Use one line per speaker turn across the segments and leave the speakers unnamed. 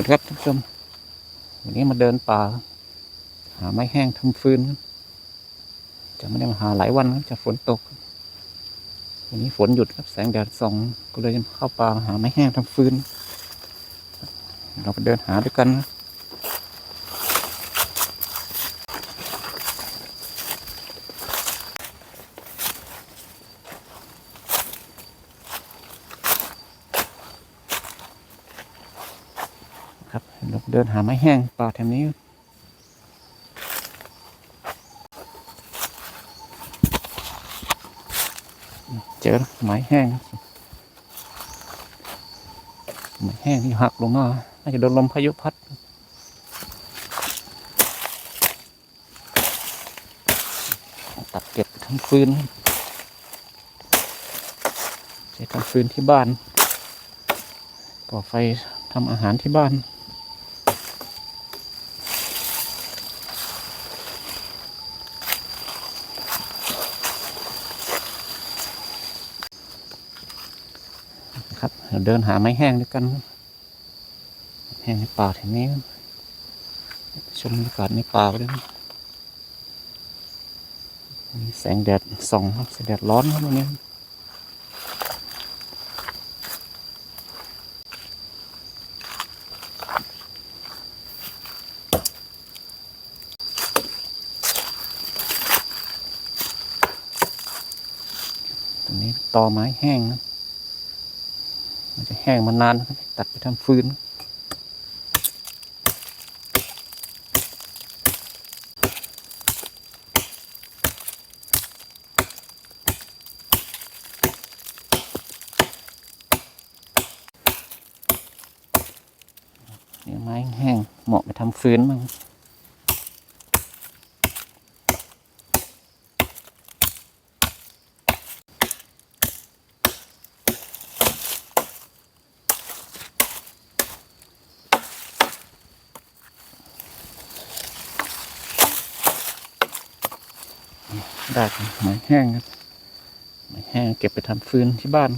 วัสดีครับท่านผู้ชมวันนี้มาเดินป่า หาไม้แห้งทำฟืนจะไม่ได้มาหาหลายวันครับจะฝนตก วันนี้ฝนหยุดครับแสงแดดส่อง ก็เลยเข้าป่าหาไม้แห้งทำฟืน เราไปเดินหาด้วยกันครับ เดินหาไม้แห้งป่าแถวนี้ เจอไม้แห้งไม้แห้งที่หักลงมาน่าจะโดนลมพายุพัดตัดเก็บไปทำฟืนใช้ทำฟืนที่บ้านก่อไฟทำอาหารที่บ้าน ครับเดินหาไม้แห้งด้วยกันแห้งในป่าแถวนี้ชมบรรยากาศในป่าไปด้วยมีแสงแดดส่องครับแสงแดดร้อนครับวันนี้ตรงนี้ตอไม้แห้งนะ ห้งมานาน ตัดไปทำฟืน เนี่ยไม้แห้งเหมาะไปทำฟืนมั้ง ด้ครับไม้แห้งครับไม้แห้งเก็บไปทำฟืนที่บ้าน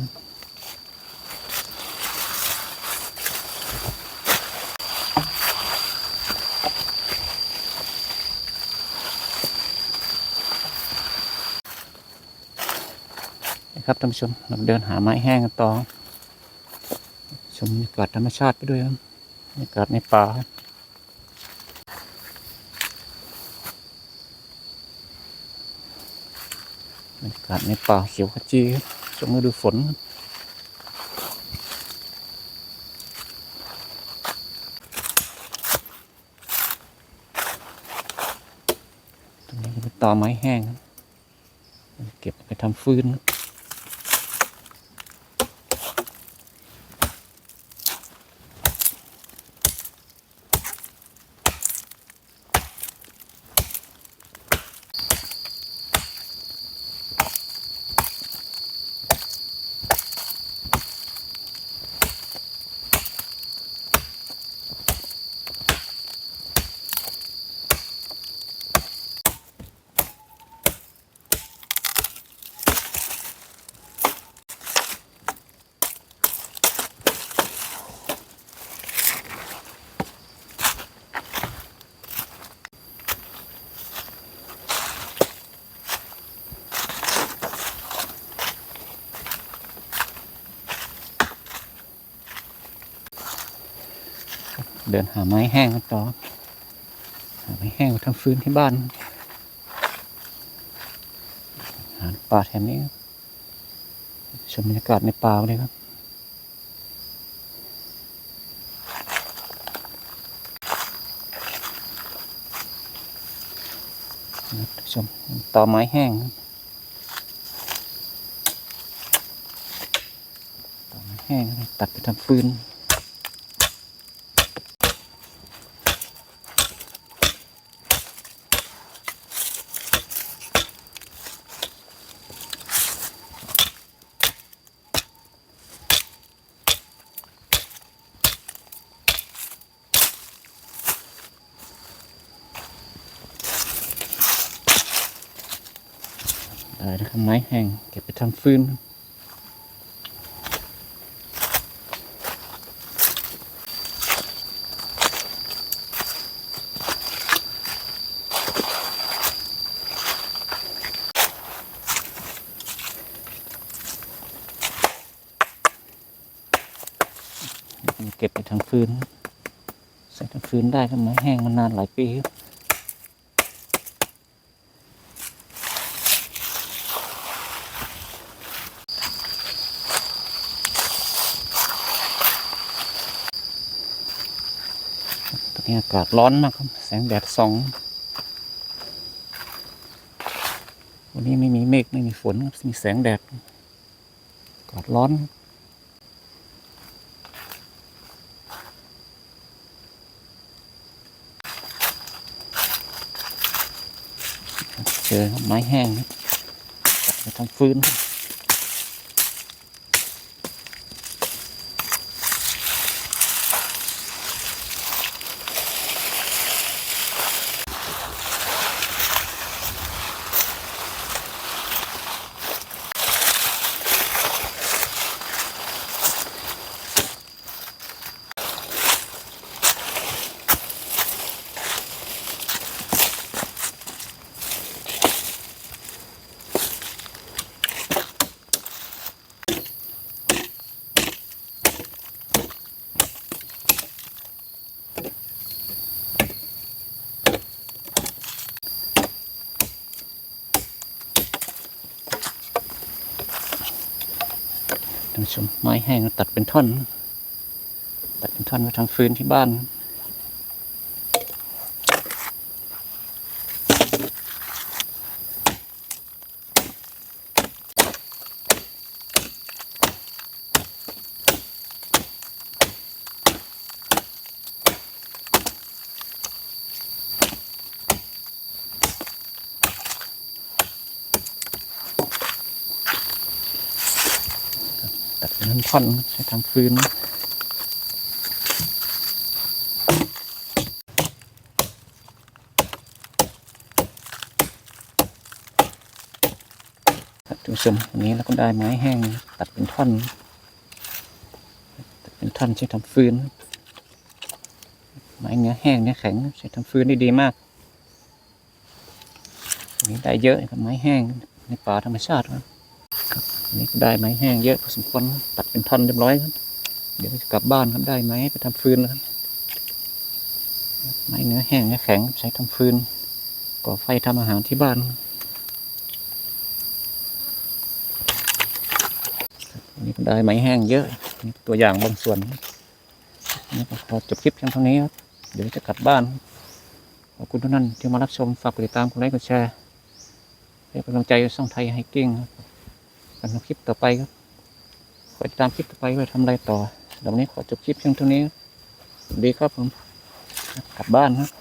นะครับท่านผู้ชมเราเดินหาไม้แห้งกันต่อชมบรรยากาศธรรมชาติไปด้วยครับบรรยากาศในป่าครับ รยากาศในป่าเขียวขจีครับช่วงฤดูฝนครับตรงนี้เป็นตอไม้แห้ง เก็บไปทำฟืนครับ เดินหาไม้แห้งต่อหาไม้แห้งมาทำฟืนที่บ้านหาป่าแถวนี้ชมบรรยากาศในป่าเลยครับชมต่อไม้แห้งต่อไม้แห้งตัดไปทำฟืนายนะครับ ไม้แห้งเก็บไปทำฟืนเก็บไปทำฟืนใส่ทำฟืนได้ทำไม้แห้งมานานหลายปีครับ อนนี้อากาศร้อนมากครับ แสงแดดส่องวันนี้ไม่มีเมฆไม่มีฝนครับมีแสงแดดอากาศร้อนเจอไม้แห้งครับตัดไปทำฟืนครับานผู้ชมไม้แห้งตัดเป็นท่อน ตัดเป็นท่อนมาทำฟืนที่บ้าน ท่อนใช้ทำฟืนครับท่านผู้ชมวันนี้เราก็ได้ไม้แห้งตัดเป็นท่อน ตัดเป็นท่อนใช้ทำฟืน ไม้เนื้อแห้งเนื้อแข็งใช้ทำฟืนได้ดีมากอันนี้ได้เยอะกับไม้แห้งในป่าธรรมชาติครับ นนี้ก็ได้ไม้แห้งเยอะพอสมควรตัดเป็นท่อนเรียบร้อยครับ เดี๋ยวจะกลับบ้านครับได้ไม้ไปทำฟืนแล้วครับไม้เนื้อแห้งเนื้อแข็งใช้ทำฟืนก่อไฟทำอาหารที่บ้านนนี้ก็ได้ไม้แห้งเยอะนี่ตัวอย่างบางส่วนนี่ก็ขอจบคลิปเพียงเท่านี้ครับเดี๋ยวจะกลับบ้านขอบคุณทุกท่านที่มารับชมฝากติดตามกดไลค์กดแชร์เป็นกำลังใจช่องไทยไฮกิ้งครับ กันคลิปต่อไปครับขอติดตามคลิปต่อไปว่าทำอะไรต่อเดี๋ยวนี้ขอจบคลิปเพียงเท่านี้สวัสดีครับผมกลับบ้านครับ